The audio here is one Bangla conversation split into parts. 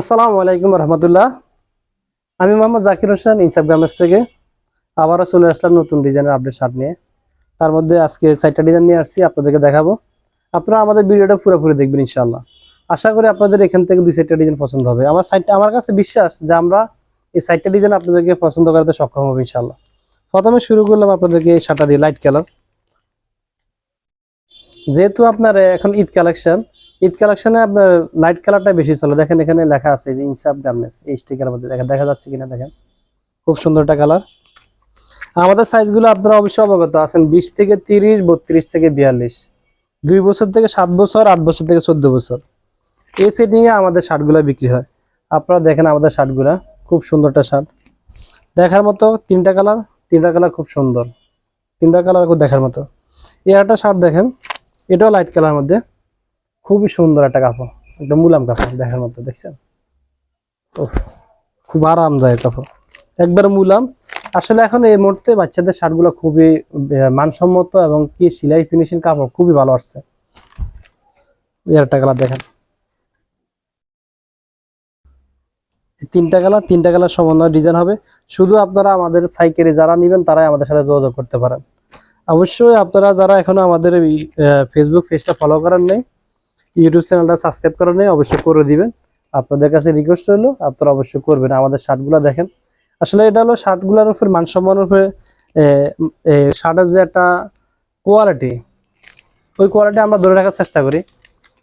আসসালামু আলাইকুম রহমতুল্লাহ। আমি মোহাম্মদ জাকির হোসেন ইনসাফ থেকে। আবারও চলে আসলাম নতুন ডিজাইনের আপডেট শার্ট নিয়ে। তার মধ্যে আজকে চারটা ডিজাইন নিয়ে আসছি, আপনাদেরকে দেখাবো। আপনারা আমাদের ভিডিওটা পুরোপুরি দেখবেন ইনশাল্লাহ আশা করি আপনাদের এখান থেকে দুই চারটা ডিজাইন পছন্দ হবে। আমার সাইটটা আমার কাছে বিশ্বাস যে আমরা এই সাইটটা ডিজাইন আপনাদেরকে পছন্দ করাতে সক্ষম হবে ইনশাল্লাহ প্রথমে শুরু করলাম আপনাদেরকে এই শার্টটা দিয়ে লাইট কালার যেহেতু আপনার এখন ঈদ কালেকশন ঈদ কালেকশনে আপনার লাইট কালারটা বেশি চলে। দেখেন এখানে লেখা আছে যে ইনসাফ গার্মেন্টস, এই স্টিকার মধ্যে। দেখা দেখা যাচ্ছে কিনা, দেখেন। খুব সুন্দর একটা কালার। আমাদের সাইজগুলো আপনারা অবশ্যই অবগত আছেন, বিশ থেকে তিরিশ, বত্রিশ থেকে বিয়াল্লিশ। দুই বছর থেকে সাত বছর, আট বছর থেকে চোদ্দ বছর। এই সেটিংয়ে আমাদের শার্টগুলো বিক্রি হয়। আপনারা দেখেন আমাদের শার্টগুলা, খুব সুন্দর একটা শার্ট। দেখার মতো তিনটা কালার তিনটা কালার খুব সুন্দর। তিনটা কালার খুব দেখার মতো। এই একটা শার্ট দেখেন, এটাও লাইট কালার মধ্যে। খুবই সুন্দর একটা কাপড় একটা মুলাম কাপড় দেখার মতো, দেখছেন? খুব আরামদায়ক কাপড়। একবার মুলাম। আসলে এখন এই মুহূর্তে বাচ্চাদের শার্টগুলো খুবই মানসম্মত এবং কি সিলাই ফিনিশিং কাপড় খুবই ভালো আসছে। একটা কালার দেখেন। তিনটা কালার তিনটা কালার সমন্বয় ডিজাইন হবে। শুধু আপনারা আমাদের পাইকারি যারা নেবেন, তারাই আমাদের সাথে যোগাযোগ করতে পারেন। অবশ্যই আপনারা যারা এখনও আমাদের ফেসবুক পেজটা ফলো করেন নেই ইউটিউব চ্যানেলটা সাবস্ক্রাইব করেন নেই, অবশ্যই করে দিবেন। আপনাদের কাছে রিকোয়েস্ট হলো আপনারা অবশ্যই করবেন। আমাদের শার্টগুলো দেখেন। আসলে এটা হলো শার্টগুলোর উপর মানসম্মানের উপরে শার্টের যে একটা কোয়ালিটি ওই কোয়ালিটি আমরা ধরে রাখার চেষ্টা করি।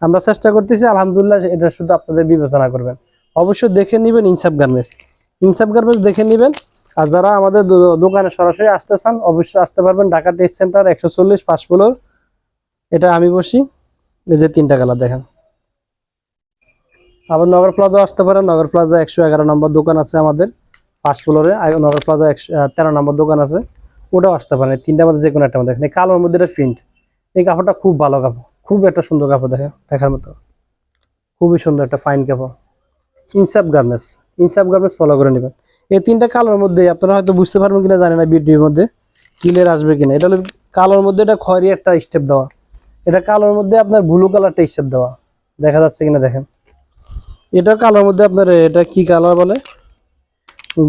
আমরা চেষ্টা করতেছি, আলহামদুলিল্লাহ, এটা শুধু আপনাদের বিবেচনা করবেন। অবশ্যই দেখে নেবেন ইনসাফ গার্মেন্টস ইনসাফ গার্মেন্টস দেখে নেবেন। আর যারা আমাদের দোকানে সরাসরি আসতে চান, অবশ্যই আসতে পারবেন। ঢাকা টেস্ট সেন্টার একশো চল্লিশ পাঁচ এটা আমি বসি। যে তিনটা কালার দেখেন। আবার নগর প্লাজা আসতে পারেন নগর প্লাজা একশো এগারো নম্বর দোকান আছে আমাদের পাঁচ ফ্লোরে নগর প্লাজা একশো তেরো নম্বর দোকান আছে। ওটাও আসতে পারেন এই তিনটার মধ্যে যে কোনো একটা দেখেন, এই কালোর মধ্যে এটা প্রিন্ট। এই কাপড়টা খুব ভালো কাপড়, খুব একটা সুন্দর কাপড় দেখে দেখার মতো। খুবই সুন্দর একটা ফাইন কাপড়। ইনসাফ গার্মেন্টস ইনসাফ গার্মেন্টস ফলো করে নেবেন। এই তিনটা কালোর মধ্যে আপনারা হয়তো বুঝতে পারবেন কিনা জানি না ভিডিওর মধ্যে ক্লিয়ার আসবে কিনা। এটা হলো কালোর মধ্যে এটা খয়েরি একটা স্টেপ দেওয়া। এটা কালোর মধ্যে আপনার ব্লু কালারটা স্টেপ দেওয়া। দেখা যাচ্ছে কিনা দেখেন। এটা কালোর মধ্যে আপনার, এটা কি কালার বলে?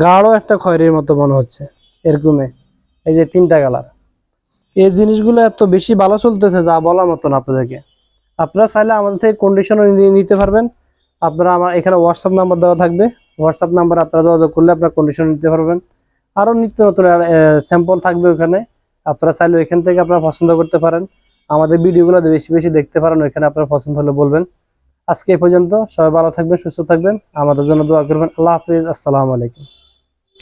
গাঢ় একটা খয়েরির মতো মনে হচ্ছে এরকমে এই যে তিনটা কালার এই জিনিসগুলো এত বেশি ভালো চলতেছে যা বলার মতন আপনাদেরকে। আপনারা চাইলে আমাদের থেকে কন্ডিশনও নিতে পারবেন। আপনারা আমার এখানে হোয়াটসঅ্যাপ নাম্বার দেওয়া থাকবে। হোয়াটসঅ্যাপ নাম্বার আপনারা যোগাযোগ করলে আপনারা কন্ডিশন নিতে পারবেন। আরও নিত্য নতুন স্যাম্পল থাকবে ওখানে। আপনারা চাইলে ওইখান থেকে আপনারা পছন্দ করতে পারেন। আমাদের ভিডিওগুলো বেশি বেশি দেখতে পারেন, ওইখানে আপনার পছন্দ হলে বলবেন। আজকে এই পর্যন্ত, সবাই ভালো থাকবেন, সুস্থ থাকবেন। আমাদের জন্য দোয়া করবেন। আল্লাহ হাফিজ, আসসালামু আলাইকুম।